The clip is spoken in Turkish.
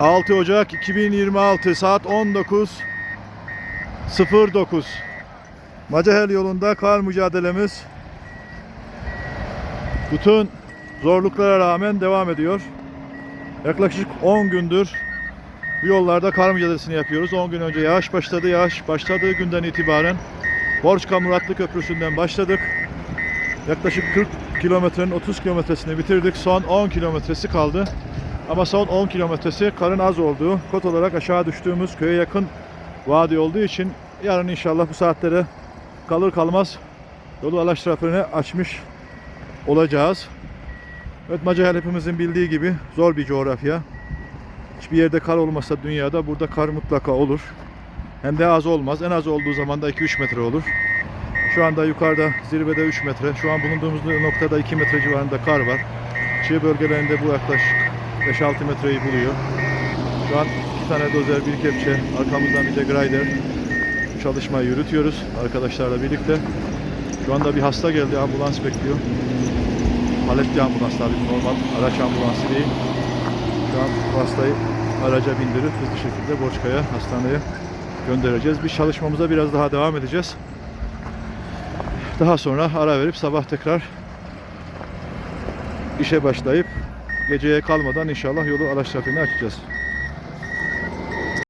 6 Ocak 2026 saat 19.09 Macahel yolunda kar mücadelemiz bütün zorluklara rağmen devam ediyor. Yaklaşık 10 gündür bu yollarda kar mücadelesini yapıyoruz. 10 gün önce yağış başladı. Yağış başladığı günden itibaren Borçka Muratlı Köprüsü'nden başladık. Yaklaşık 40 kilometrenin 30 kilometresini bitirdik. Son 10 kilometresi kaldı. Ama son 10 kilometresi karın az olduğu, kot olarak aşağı düştüğümüz köye yakın vadi olduğu için yarın inşallah bu saatlere kalır kalmaz yolu araç trafiğine açmış olacağız. Evet Macahel hepimizin bildiği gibi zor bir coğrafya. Hiçbir yerde kar olmasa dünyada burada kar mutlaka olur. Hem de az olmaz. En az olduğu zaman da 2-3 metre olur. Şu anda yukarıda zirvede 3 metre. Şu an bulunduğumuz noktada 2 metre civarında kar var. Çığ bölgelerinde bu yaklaşık 5-6 metreyi buluyor. Şu an iki tane dozer, bir kepçe, arkamızdan bir de grider. Bu çalışmayı yürütüyoruz arkadaşlarla birlikte. Şu anda bir hasta geldi, ambulans bekliyor. Paletli ambulans tabii normal araç ambulansı değil. Şu an hastayı araca bindirip hızlı şekilde Borçka'ya, hastaneye göndereceğiz. Biz çalışmamıza biraz daha devam edeceğiz. Daha sonra ara verip sabah tekrar işe başlayıp geceye kalmadan inşallah yolu araç trafiğine açacağız.